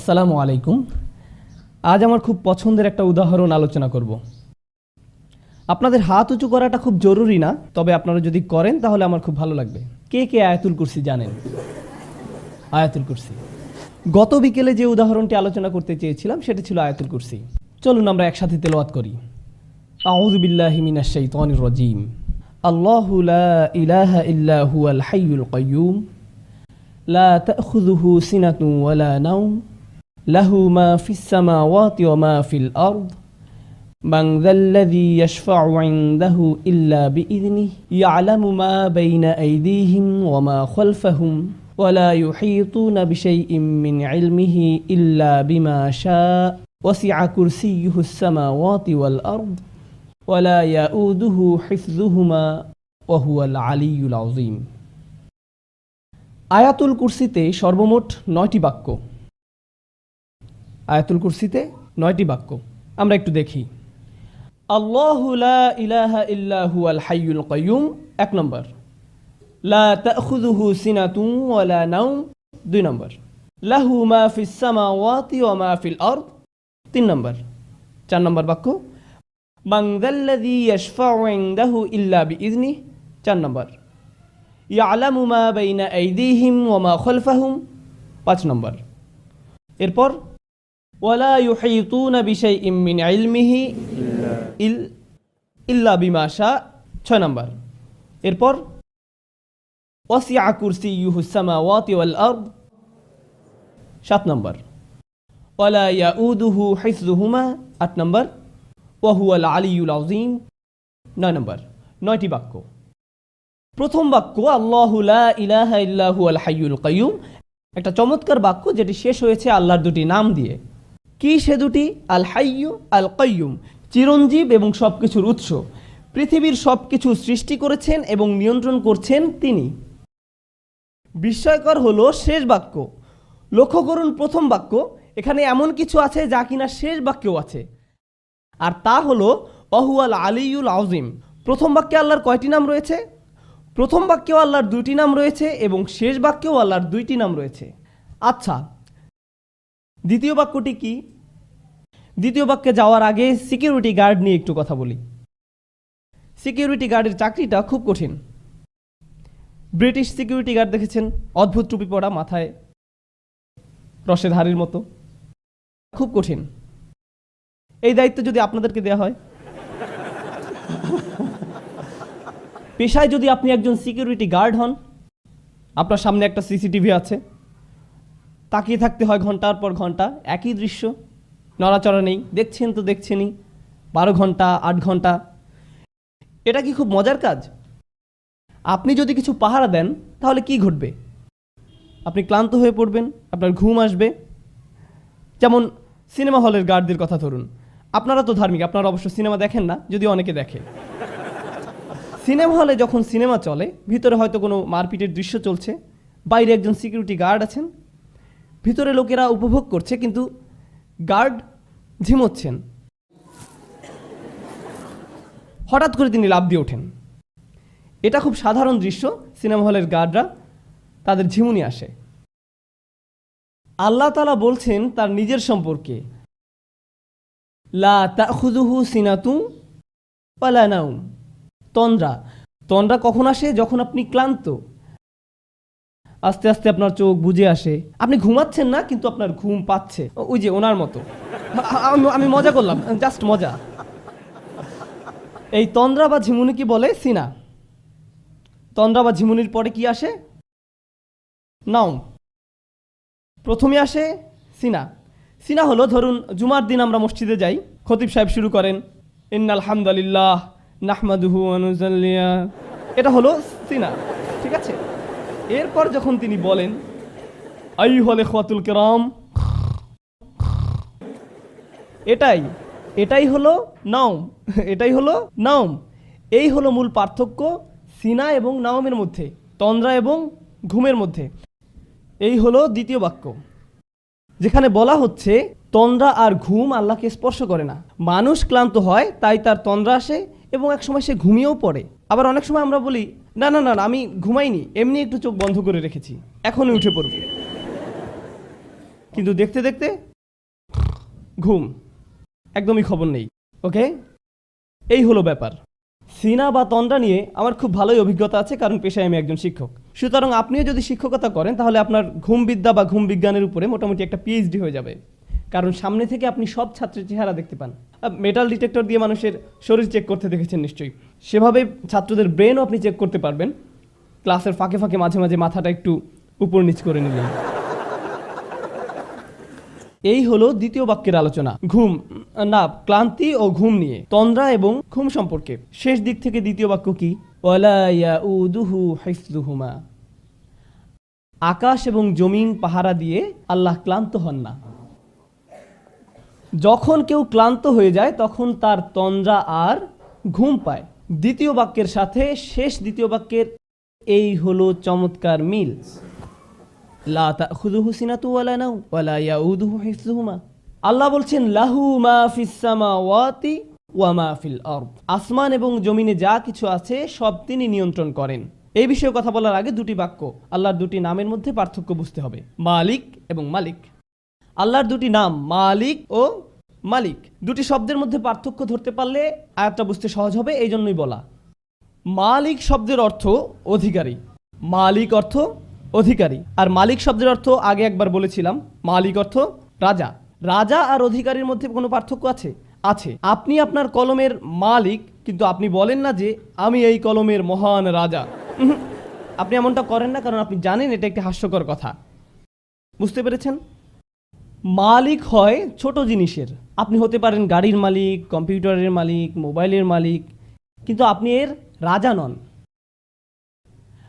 আসসালামু আলাইকুম। আজ আমার খুব পছন্দের একটা উদাহরণ আলোচনা করব। আপনাদের হাত উঁচু করাটা খুব জরুরি না, তবে আপনারা যদি করেন তাহলে আমার খুব ভালো লাগবে। কে কে আয়াতুল কুরসি জানেন? আয়াতুল কুরসি। গত বিকেলে যে উদাহরণটি আলোচনা করতে চেয়েছিলাম, সেটা ছিল আয়াতুল কুরসি। চলুন আমরা একসাথে তেলাওয়াত করি। আউযু বিল্লাহি মিনাশ শাইতানির রাজিম। আল্লাহু লা ইলাহা লা له ما في السماوات وما في الأرض من ذا الذي يشفع عنده إلا بإذنه يعلم ما بين أيديهم وما خلفهم ولا يحيطون بشيء من علمه إلا بما شاء وسع كرسيه السماوات والأرض ولا يؤوده حفظهما وهو العلي العظيم আয়াতুল কুরসিতে সর্বমোট নয়টি বাক্য আয়াতুল কুরসিতে নয়টি বাক্য। আমরা একটু দেখি। আল্লাহু ইলাহা ইল্লা হুয়াল হাইয়ুল কাইয়ুম, এক নম্বর। লা তাখুযুহু সিনাতুন ওয়ালা নাওম, দুই নম্বর। লাহু মা ফিস সামাওয়াতি ওয়া মা ফিল তিন নম্বর। চার নম্বর বাক্য। যাল্লাযী ইয়াশফাউ ইনদাহু ইল্লা বিইذনিহি চার নম্বর। ইয়ালামু মা বাইনা আইদিহিম ওয়া মা পাঁচ নম্বর। এরপর ওয়ালা ইউহিতুনা বিশাইইম মিন ইলমিহি ইল, ইল্লা বিমা শা ছয় নম্বর। এরপর, ওয়াসিআ কুরসিয়ুহুস সামাওয়াতি ওয়াল আরদ। সাত নম্বর। ওয়ালা ইয়াউদুহু হিফযুহুমা। আট নম্বর। ওয়া হুয়াল আলিয়ুল আযীম। নয় নম্বর। নয়টি বাক্য। প্রথম বাক্য, আল্লাহু লা ইলাহা ইল্লা হুয়াল হাইয়ুল কাইয়ুম। একটা চমৎকার বাক্য যেটি শেষ হয়েছে আল্লাহর দুটি নাম দিয়ে। কি সে দুটি? আল হাইয়ু, আল কাইয়ুম। চিরঞ্জীব এবং সব কিছুর উৎস। পৃথিবীর সব কিছু সৃষ্টি করেছেন এবং নিয়ন্ত্রণ করছেন তিনি। বিস্ময়কর হলো শেষ বাক্য। লক্ষ্য করুন প্রথম বাক্য। এখানে এমন কিছু আছে যা কিনা শেষ বাক্যেও আছে। আর তা হলো, অহুয়াল আলিউল আউজিম প্রথম বাক্যে আল্লাহর কয়টি নাম রয়েছে? প্রথম বাক্যেও আল্লাহর দুইটি নাম রয়েছে এবং শেষ বাক্যেও আল্লাহর দুইটি নাম রয়েছে। আচ্ছা দ্বিতীয় বাক্যটি কি? দ্বিতীয় বাক্যে যাওয়ার আগে সিকিউরিটি গার্ড নিয়ে একটু কথা বলি। সিকিউরিটি গার্ডের চাকরিটা খুব কঠিন। ব্রিটিশ সিকিউরিটি গার্ড দেখেছেন, অদ্ভুত টুপি পরা, মাথায় রসে ধারির মতো। খুব কঠিন। এই দায়িত্ব যদি আপনাদেরকে দেওয়া হয়। পেশায় যদি আপনি একজন সিকিউরিটি গার্ড হন, আপনার সামনে একটা সিসিটিভি আছে। তাকিয়ে থাকতে হয় ঘণ্টার পর ঘণ্টা, একই দৃশ্য, নড়াচড়া নেই, দেখছেন তো দেখছেনই, বারো ঘণ্টা, আট ঘণ্টা। এটা কি খুব মজার কাজ? আপনি যদি কিছু পাহারা দেন, তাহলে কি ঘটবে? আপনি ক্লান্ত হয়ে পড়বেন, আপনার ঘুম আসবে। যেমন সিনেমা হলের গার্ডদের কথা ধরুন। আপনারা তো ধার্মিক, আপনারা অবশ্য সিনেমা দেখেন না, যদি অনেকে দেখে। সিনেমা হলে যখন সিনেমা চলে, ভিতরে হয়তো কোনো মারপিটের দৃশ্য চলছে, বাইরে একজন সিকিউরিটি গার্ড আছেন ভিতরে লোকেরা উপভোগ করছে, কিন্তু গার্ড ঝিমোচ্ছেন। হঠাৎ করে তিনি লাভ দিয়ে ওঠেন। এটা খুব সাধারণ দৃশ্য, সিনেমা হলের গার্ডরা তাদের ঝিমুনি আসে। আল্লাহ তালা বলছেন, তার নিজের সম্পর্কে, লা তাখুদুহু সিনাতু পালা নাউম তন্দ্রা তন্দ্রা কখন আসে? যখন আপনি ক্লান্ত আস্তে আস্তে আপনার চোখ বুঝে আসে। আপনি ঘুমাচ্ছেন না, কিন্তু আপনার ঘুম পাচ্ছে। ওই যে ওনার মতো। আমি মজা করলাম, জাস্ট মজা। এই তন্দ্রা বা ঝিমুনি কি বলে? সিনা। তন্দ্রা বা ঝিমুনির পরে কি আসে? নাও প্রথমে আসে সিনা। সিনা হলো, ধরুন, জুমার দিন আমরা মসজিদে যাই, খতিব সাহেব শুরু করেন ইন্নাল হামদালিল্লাহ নাহমাদুহু আনুজাল্লিয়া এটা হলো সিনা, ঠিক আছে? এরপর যখন তিনি বলেন আই হলে খোয়াতুল কেরাম, এটাই এটাই হলো নাওম, এটাই হলো নাওম। এই হলো মূল পার্থক্য সিনা এবং নাওমের মধ্যে, তন্দ্রা এবং ঘুমের মধ্যে। এই হলো দ্বিতীয় বাক্য, যেখানে বলা হচ্ছে, তন্দ্রা আর ঘুম আল্লাহকে স্পর্শ করে না। মানুষ ক্লান্ত হয়, তাই তার তন্দ্রা আসে এবং এক সময় সে ঘুমিয়েও পড়ে। আবার অনেক সময় আমরা বলি না না না আমি ঘুমাইনি, এমনি একটু চোখ বন্ধ করে রেখেছি, এখনই উঠে পড়ব। কিন্তু দেখতে দেখতে ঘুম, একদমই খবর নেই, ওকে? এই হলো ব্যাপার। সিনা বা তন্দ্রা নিয়ে আমার খুব ভালোই অভিজ্ঞতা আছে, কারণ পেশায় আমি একজন শিক্ষক। সুতরাং আপনিও যদি শিক্ষকতা করেন, তাহলে আপনার ঘুম বিদ্যা বা ঘুম বিজ্ঞানের উপরে মোটামুটি একটা পিএইচডি হয়ে যাবে। কারণ সামনে থেকে আপনি সব ছাত্রের চেহারা দেখতে পান। মেটাল ডিটেক্টর দিয়ে মানুষের শরীর চেক করতে দেখেছেন নিশ্চয়ই। সেভাবে ছাত্রদের ব্রেনও আপনি চেক করতে পারবেন। ক্লাসের ফাঁকে ফাঁকে মাঝে মাঝে মাথাটা একটু উপর নিচ করে নিলেন। এই হলো দ্বিতীয় বাক্যের আলোচনা, ঘুম। না, ক্লান্তি ও ঘুম নিয়ে, তন্দ্রা এবং ঘুম সম্পর্কে। শেষ দিক থেকে দ্বিতীয় বাক্য কি। আকাশ এবং জমিন পাহারা দিয়ে আল্লাহ ক্লান্ত হন না। যখন কেউ ক্লান্ত হয়ে যায়, তখন তার তন্দ্রা আর ঘুম পায়। দ্বিতীয় বাক্যের সাথে শেষ দ্বিতীয় বাক্যের এই হলো চমৎকার মিল। লা তাখুযুহু সিনাতু ওয়ালা নাওম ওয়ালা ইয়াউদুহু আল্লাহ বলছেন, লাহু মা ফিস সামাওয়াতি ওয়া মা ফিল আরদ। আসমান এবং জমিনে যা কিছু আছে, সব তিনি নিয়ন্ত্রণ করেন। এই বিষয়ে কথা বলার আগে দুটি বাক্য, আল্লাহর দুটি নামের মধ্যে পার্থক্য বুঝতে হবে। মালিক এবং মালিক। আল্লাহর দুটি নাম, মালিক ও মালিক। দুটি শব্দের মধ্যে পার্থক্য ধরতে পারলে আয়াতটা বুঝতে সহজ হবে এই জন্যই বলা। মালিক শব্দের অর্থ অধিকারী। মালিক অর্থ অধিকারী। আর মালিক শব্দের অর্থ আগে একবার বলেছিলাম, মালিক অর্থ রাজা। রাজা আর অধিকারীর মধ্যে কোনো পার্থক্য আছে? আছে। আপনি আপনার কলমের মালিক, কিন্তু আপনি বলেন না যে আমি এই কলমের মহান রাজা। আপনি এমনটা করেন না, কারণ আপনি জানেন এটা একটি হাস্যকর কথা। বুঝতে পেরেছেন? মালিক হয় ছোট জিনিসের। আপনি হতে পারেন গাড়ির মালিক, কম্পিউটারের মালিক, মোবাইলের মালিক, কিন্তু আপনি এর রাজা নন।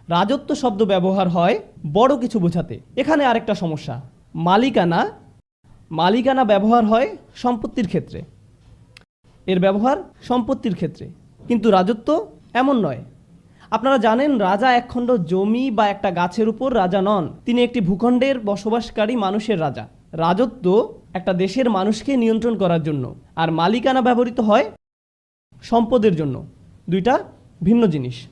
রাজত্ব শব্দ ব্যবহার হয় বড় কিছু বোঝাতে। এখানে আরেকটা সমস্যা, মালিকানা মালিকানা ব্যবহার হয় সম্পত্তির ক্ষেত্রে। এর ব্যবহার সম্পত্তির ক্ষেত্রে। কিন্তু রাজত্ব এমন নয়। আপনারা জানেন রাজা একখণ্ড জমি বা একটা গাছের উপর রাজা নন। তিনি একটি ভূখণ্ডের বসবাসকারী মানুষের রাজা। রাজত্ব একটা দেশের মানুষকে নিয়ন্ত্রণ করার জন্য, আর মালিকানা ব্যবহৃত হয় সম্পদের জন্য। দুইটা ভিন্ন জিনিস।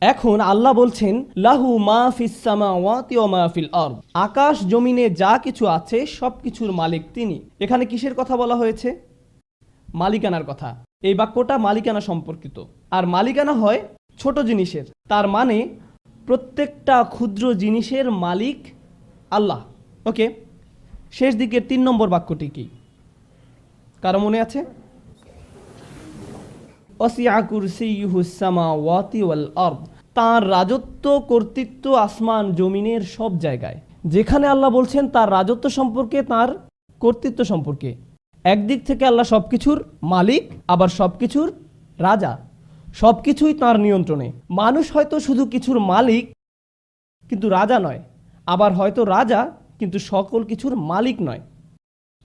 এখন আল্লাহ বলছেন, লাহু মা ফিল আরদ। আকাশ জমিনে যা কিছু আছে সব কিছুর মালিক তিনি। এখানে কিসের কথা বলা হয়েছে? মালিকানার কথা। এই বাক্যটা মালিকানা সম্পর্কিত। আর মালিকানা হয় ছোট জিনিসের। তার মানে প্রত্যেকটা ক্ষুদ্র জিনিসের মালিক আল্লাহ। ওকে, শেষ দিকের তিন নম্বর বাক্যটি কি? কারও মনে আছে? তার রাজত্ব, কর্তৃত্ব, আসমান, জমিনের সব জায়গায়। যেখানে আল্লাহ বলছেন তার রাজত্ব সম্পর্কে, তার কর্তৃত্ব সম্পর্কে। একদিক থেকে আল্লাহ সব কিছুর মালিক, আবার সব কিছুর রাজা। সব কিছুই তাঁর নিয়ন্ত্রণে। মানুষ হয়তো শুধু কিছুর মালিক, কিন্তু রাজা নয়। আবার হয়তো রাজা কিন্তু সকল কিছুর মালিক নয়।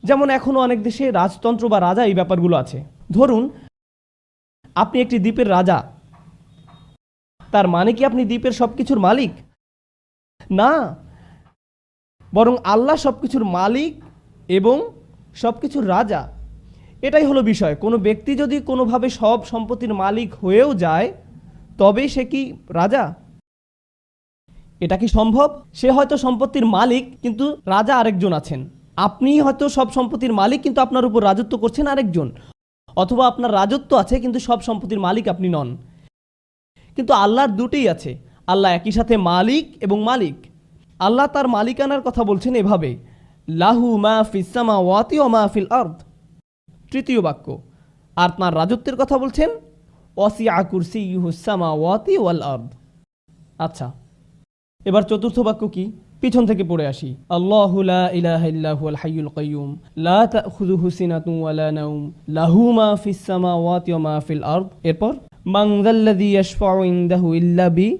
যেমন এখনও অনেক দেশে রাজতন্ত্র বা রাজা এই ব্যাপারগুলো আছে। ধরুন, আপনি একটি দ্বীপের রাজা। তার মানে কি আপনি দ্বীপের সব কিছুর মালিক? না। বরং আল্লাহ সব কিছুর মালিক এবং সব কিছুর রাজা। এটাই হলো বিষয়। কোনো ব্যক্তি যদি কোনোভাবে সব সম্পত্তির মালিক হয়েও যায় তবে সে কি রাজা? এটা কি সম্ভব? সে হয়তো সম্পত্তির মালিক, কিন্তু রাজা আরেকজন আছেন। আপনি হয়তো সব সম্পত্তির মালিক, কিন্তু আপনার উপর রাজত্ব করছেন আরেকজন। অথবা আপনার রাজত্ব আছে, কিন্তু সব সম্পত্তির মালিক আপনি নন। কিন্তু আল্লাহর দুটোই আছে। আল্লাহ একই সাথে মালিক এবং মালিক। আল্লাহ তার মালিকানার কথা বলছেন এভাবে, লাহু মা ফিসামা ওয়াতি ও মা ফিল আর্দ। তৃতীয় বাক্য, আর তার রাজত্বের কথা বলছেন ওয়াসিয়া কুরসি ইহুসামা ওয়াতি ওয়াল আর্দ। আচ্ছা এবার চতুর্থ বাক্য কি? পিছন থেকে পড়ে আসি। আল্লাহু কাইয়ুম। লা লাহু মা ইল্লা বি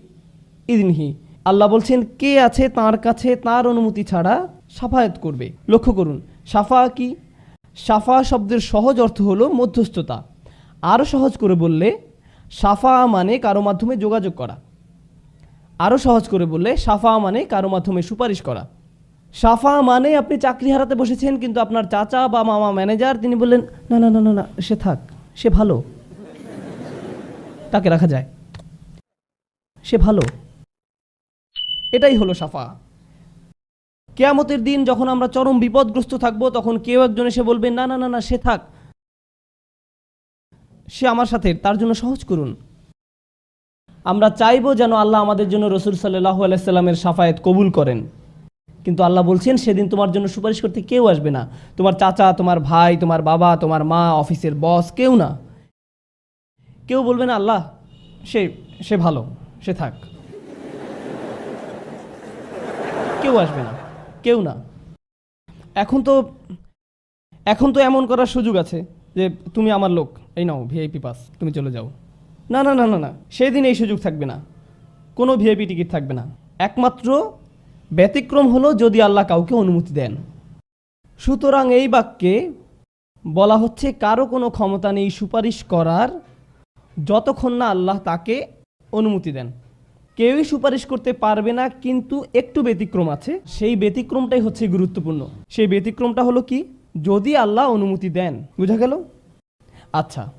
আল্লাহ বলছেন, কে আছে তার কাছে তার অনুমতি ছাড়া সাফায়াত করবে? লক্ষ্য করুন, সাফা কি? সাফা শব্দের সহজ অর্থ হলো মধ্যস্থতা। আরও সহজ করে বললে, সাফা মানে কারও মাধ্যমে যোগাযোগ করা। আরও সহজ করে বললে সাফা মানে কারও মাধ্যমে সুপারিশ করা। সাফা মানে আপনি চাকরি হারাতে বসেছেন, কিন্তু আপনার চাচা বা মামা ম্যানেজার, তিনি বললেন, না না না না না, সে থাক, সে ভালো। তাকে রাখা যায়। সে ভালো। এটাই হলো সাফা কেয়ামতের দিন যখন আমরা চরম বিপদগ্রস্ত থাকব, তখন কেউ একজন এসে বলবে, না না না না, সে থাক। সে আমার সাথে, তার জন্য সহজ করুন। আমরা চাইব যেন আল্লাহ আমাদের জন্য রসুল সাল্লাহ আলাইসাল্লামের সাফায়েত কবুল করেন। কিন্তু আল্লাহ বলছেন, সেদিন তোমার জন্য সুপারিশ করতে কেউ আসবে না। তোমার চাচা, তোমার ভাই, তোমার বাবা, তোমার মা, অফিসের বস, কেউ না। কেউ বলবে না, আল্লাহ, সে সে ভালো, সে থাক। কেউ আসবে না, কেউ না। এখন তো এখন তো এমন করার সুযোগ আছে যে, তুমি আমার লোক, এই নাও, ভিআইপি পাস, তুমি চলে যাও। না না না না না। সেদিন এই সুযোগ থাকবে না। কোনো ভিআইপি টিকিট থাকবে না। একমাত্র ব্যতিক্রম হলো যদি আল্লাহ কাউকে অনুমতি দেন। সুতরাং এই বাক্যে বলা হচ্ছে, কারও কোনো ক্ষমতা নেই সুপারিশ করার যতক্ষণ না আল্লাহ তাকে অনুমতি দেন। কেউই সুপারিশ করতে পারবে না, কিন্তু একটু ব্যতিক্রম আছে। সেই ব্যতিক্রমটাই হচ্ছে গুরুত্বপূর্ণ। সেই ব্যতিক্রমটা হলো কি? যদি আল্লাহ অনুমতি দেন। বুঝা গেল? আচ্ছা।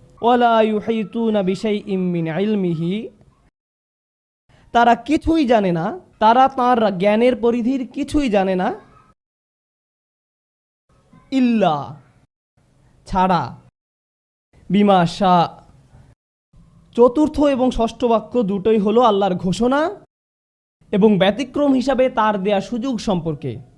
তারা কিছুই জানে না, তারা তার জ্ঞানের পরিধির কিছুই জানে না। ইল্লা, ছাড়া, বিমা শাহ চতুর্থ এবং ষষ্ঠ বাক্য দুটোই হলো আল্লাহর ঘোষণা এবং ব্যতিক্রম হিসাবে তার দেয়া সুযোগ সম্পর্কে।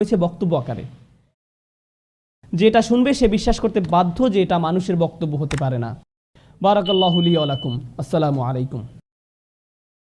হয়েছে বক্তব্য আকারে। যেটা শুনবে সে বিশ্বাস করতে বাধ্য যে এটা মানুষের বক্তব্য হতে পারে না। বারাকাল্লাহুলি আলাকুম আসসালামু আলাইকুম।